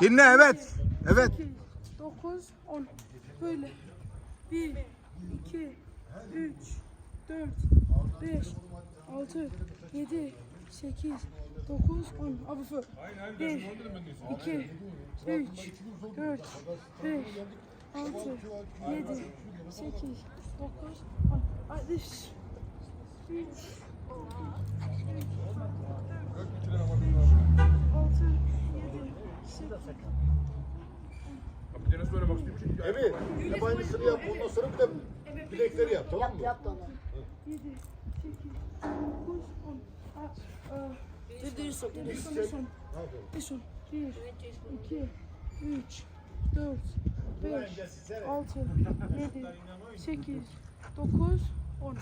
Dinle evet. Evet. 9, 10. Böyle. 1, 2, 3, 4, 5, 6, 7, 8, 9, 10. Abi fır. 1, 2, 3, 4, 5, 6, 7, 8, 9, 10. Hadi. 3, 6, 7, 8, Bir de nasıl oynamak istiyorum çünkü. Evet. Hep aynısını yap. Ondan sonra bir de bilekleri yap. Tamam mı? 7, 8, 9, 10. Ah, ah. Düdüğü sok, düdüğü Son, son. Bir son. 1, 2, 3, 4, 5, 6, 7, 8, 9, 10.